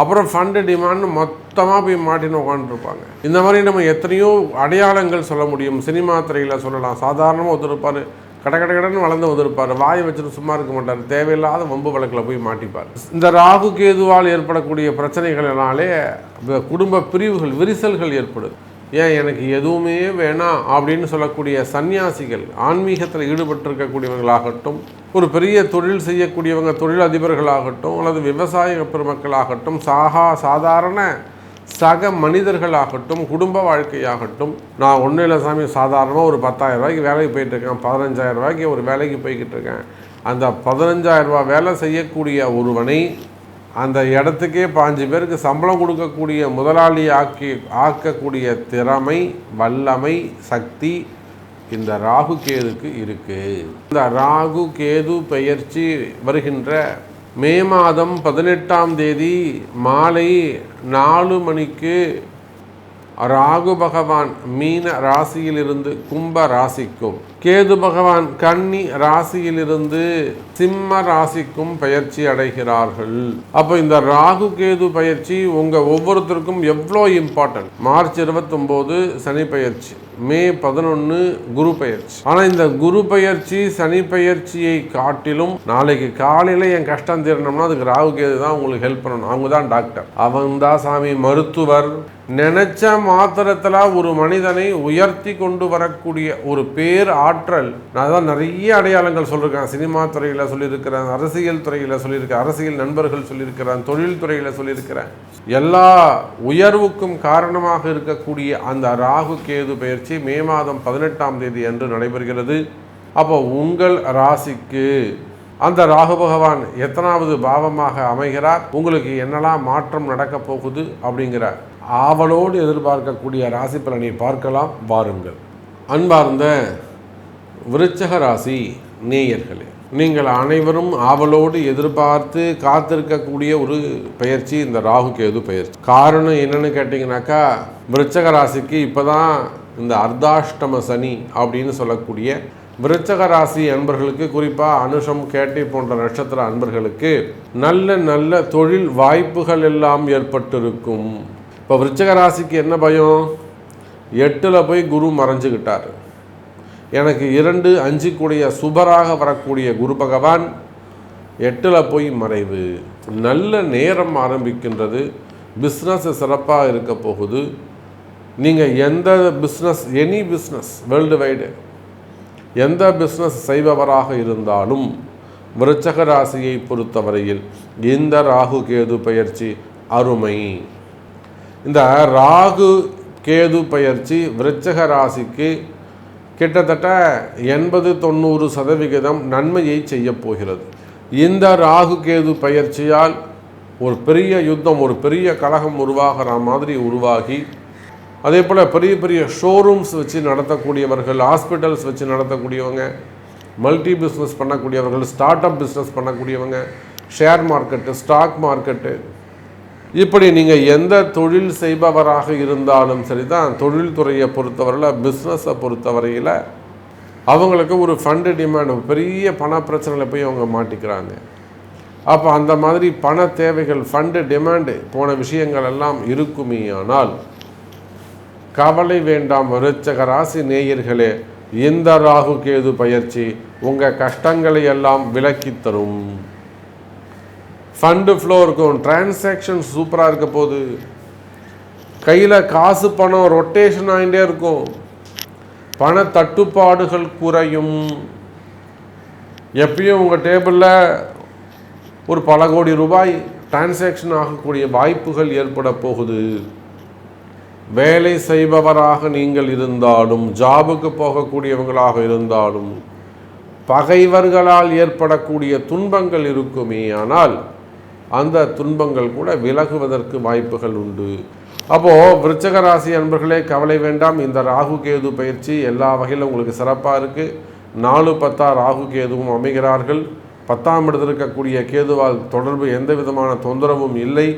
அப்புறம் ஃபண்டு டிமாண்ட்னு மொத்தமாக போய் மாட்டின்னு உட்காந்துருப்பாங்க இந்த மாதிரி நம்ம எத்தனையோ அடையாளங்கள் சொல்ல முடியும். சினிமா துறையில் சொல்லலாம். சாதாரணமாக ஒத்துருப்பார் கட கட கடன்னு வளர்ந்து வந்திருப்பார். வாயை வச்சுட்டு சும்மா இருக்க மாட்டார். தேவையில்லாத வம்பு வழக்கில் போய் மாட்டிப்பார். இந்த ராகு கேதுவால் ஏற்படக்கூடிய பிரச்சனைகளினாலே இந்த குடும்ப பிரிவுகள் விரிசல்கள் ஏற்படுது. ஏன் எனக்கு எதுவுமே வேணாம் அப்படின்னு சொல்லக்கூடிய சன்னியாசிகள் ஆன்மீகத்தில் ஈடுபட்டிருக்கக்கூடியவர்களாகட்டும் ஒரு பெரிய தொழில் செய்யக்கூடியவங்க தொழில் அதிபர்களாகட்டும் அல்லது விவசாய பெருமக்களாகட்டும் சாகா சாதாரண சக மனிதர்களாகட்டும் குடும்ப வாழ்க்கையாகட்டும் நான் ஒன்றும் இல்லை சாமி சாதாரணமாக ஒரு பத்தாயிரம் ரூபாய்க்கு வேலைக்கு போயிட்டு இருக்கேன் பதினஞ்சாயிரம் ரூபாய்க்கு ஒரு வேலைக்கு போய்கிட்டு இருக்கேன். அந்த பதினஞ்சாயிரம் ரூபா வேலை செய்யக்கூடிய ஒருவனை அந்த இடத்துக்கே பாஞ்சு பேருக்கு சம்பளம் கொடுக்கக்கூடிய முதலாளி ஆக்கி ஆக்கக்கூடிய திறமை வல்லமை சக்தி இந்த ராகு கேதுக்கு இருக்குது இந்த ராகு கேது பெயர்ச்சி வருகின்ற மே மாதம் பதினெட்டாம் தேதி மாலை நாலு மணிக்கு ராகு பகவான் மீன ராசியிலிருந்து கும்ப ராசிக்கும். கேது பகவான் கன்னி ராசியிலிருந்து சிம்ம ராசிக்கும் பயிற்சி அடைகிறார்கள். அப்போ இந்த ராகு கேது பயிற்சி உங்க ஒவ்வொருத்தருக்கும் எவ்வளோ இம்பார்ட்டன்ட்? மார்ச் இருபத்தொம்போது சனி பயிற்சி. மே பதினொன்று குரு பயிற்சி ஆனால் இந்த குரு பயிற்சி சனி பயிற்சியை காட்டிலும் நாளைக்கு காலையில் என் கஷ்டம் தீரணும்னா அதுக்கு ராகு கேது தான் உங்களுக்கு ஹெல்ப் பண்ணணும். அவங்க தான் டாக்டர் அவன் தான் சாமி மருத்துவர். நினைச்ச மாத்திரத்தில் ஒரு மனிதனை உயர்த்தி கொண்டு வரக்கூடிய ஒரு பேர் ஆற்றல். நான் தான் நிறைய அடையாளங்கள் சொல்லியிருக்கேன் சினிமா துறையில் சொல்லியிருக்கிறேன் அரசியல் துறையில் சொல்லியிருக்கேன் அரசியல் நண்பர்கள் சொல்லியிருக்கிறேன் தொழில் துறையில் சொல்லியிருக்கிறேன். எல்லா உயர்வுக்கும் காரணமாக இருக்கக்கூடிய அந்த ராகு கேது பயிற்சி மே மாதம் பதினெட்டாம் தேதி அன்று நடைபெறுகிறது. அப்போ உங்கள் ராசிக்கு அந்த ராகு பகவான் எத்தனாவது பாவமாக அமைகிறார்? உங்களுக்கு என்னெல்லாம் மாற்றம் நடக்கப் போகுது? அப்படிங்கிற ஆவலோடு எதிர்பார்க்கக்கூடிய ராசி பலனை பார்க்கலாம். வாருங்கள். அன்பார்ந்த விருச்சக ராசி நேயர்களே நீங்கள் அனைவரும் ஆவலோடு எதிர்பார்த்து காத்திருக்கக்கூடிய ஒரு பயிற்சி இந்த ராகு கேது பயிற்சி காரணம் என்னன்னு கேட்டிங்கனாக்கா விருச்சக ராசிக்கு இப்போதான் இந்த அர்த்தாஷ்டம சனி அப்படின்னு சொல்லக்கூடிய விருச்சக ராசி அன்பர்களுக்கு குறிப்பாக அனுஷம் கேட்டை போன்ற நட்சத்திர அன்பர்களுக்கு நல்ல நல்ல தொழில் வாய்ப்புகள் எல்லாம் ஏற்பட்டிருக்கும். இப்போ விருச்சக ராசிக்கு என்ன பயம்? எட்டில் போய் குரு மறைஞ்சுக்கிட்டார் எனக்கு இரண்டு அஞ்சு கூடிய சுபராக வரக்கூடிய குரு பகவான் எட்டில் போய் மறைவு. நல்ல நேரம் ஆரம்பிக்கின்றது. பிஸ்னஸ் சிறப்பாக இருக்க போகுது. நீங்கள் எந்த business any business world wide எந்த பிஸ்னஸ் செய்பவராக இருந்தாலும் விருச்சக ராசியை பொறுத்தவரையில் இந்த ராகு கேது பயிற்சி அருமை. இந்த ராகு கேது பயிற்சி விருச்சக ராசிக்கு கிட்டத்தட்ட எண்பது தொண்ணூறு சதவிகிதம் நன்மையை செய்ய போகிறது. இந்த ராகு கேது பயிற்சியால் ஒரு பெரிய யுத்தம் ஒரு பெரிய கழகம் உருவாகிற மாதிரி உருவாகி அதே போல் பெரிய பெரிய ஷோரூம்ஸ் வச்சு நடத்தக்கூடியவர்கள் ஹாஸ்பிட்டல்ஸ் வச்சு நடத்தக்கூடியவங்க மல்டி பிஸ்னஸ் பண்ணக்கூடியவர்கள் ஸ்டார்ட் அப் பிஸ்னஸ் பண்ணக்கூடியவங்க ஷேர் மார்க்கெட்டு ஸ்டாக் மார்க்கெட்டு இப்படி நீங்கள் எந்த தொழில் செய்பவராக இருந்தாலும் சரி தான் தொழில்துறையை பொறுத்தவரையில் பிஸ்னஸை பொறுத்தவரையில் அவங்களுக்கு ஒரு ஃபண்டு டிமாண்ட் பெரிய பண பிரச்சனையில் போய் அவங்க மாட்டிக்கிறாங்க. அப்போ அந்த மாதிரி பண தேவைகள் ஃபண்டு டிமாண்டு போன விஷயங்கள் எல்லாம் இருக்குமே ஆனால் கவலை வேண்டாம் விருச்சக ராசி நேயர்களே இந்த ராகு கேது பயிற்சி உங்கள் கஷ்டங்களை எல்லாம் விலக்கித் தரும். ஃபண்டு ஃப்ளோ இருக்கும் டிரான்சாக்ஷன் சூப்பராக இருக்க போகுது. கையில் காசு பணம் ரொட்டேஷன் ஆகிட்டே இருக்கும். பண தட்டுப்பாடுகள் குறையும். எப்பயும் உங்கள் டேபிளில் ஒரு பல கோடி ரூபாய் டிரான்சாக்ஷன் ஆகக்கூடிய வாய்ப்புகள் ஏற்பட போகுது. வேலை செய்பவராக நீங்கள் இருந்தாலும் ஜாபுக்கு போகக்கூடியவங்களாக இருந்தாலும் பகைவர்களால் ஏற்படக்கூடிய துன்பங்கள் இருக்குமே ஆனால் அந்த துன்பங்கள் கூட விலகுவதற்கு வாய்ப்புகள் உண்டு. அப்போது விருச்சக ராசி அன்பர்களே கவலை வேண்டாம். இந்த ராகு கேது பயிற்சி எல்லா வகையிலும் உங்களுக்கு சிறப்பாக இருக்குது நாலு பத்தா ராகு கேதுவும் அமைகிறார்கள். பத்தாம் இடத்தில் இருக்கக்கூடிய கேதுவால் தொடர்பு எந்த விதமான தொந்தரவும் இல்லை.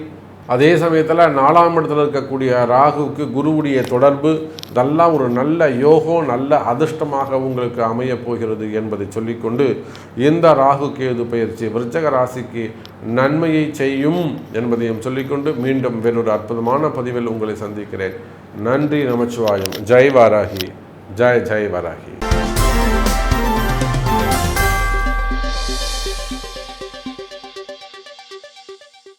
அதே சமயத்தில் நாலாம் இடத்துல இருக்கக்கூடிய ராகுவுக்கு குருவுடைய தொடர்பு இதெல்லாம் ஒரு நல்ல யோகம் நல்ல அதிர்ஷ்டமாக உங்களுக்கு அமையப் போகிறது என்பதை சொல்லிக்கொண்டு இந்த ராகு கேது பயிற்சி விருச்சக ராசிக்கு நன்மையை செய்யும் என்பதையும் சொல்லிக்கொண்டு மீண்டும் வேறொரு அற்புதமான பதிவில் உங்களை சந்திக்கிறேன். நன்றி நமச்சிவாயம். ஜெய் வாராகி. ஜெய் ஜெய் வாராகி.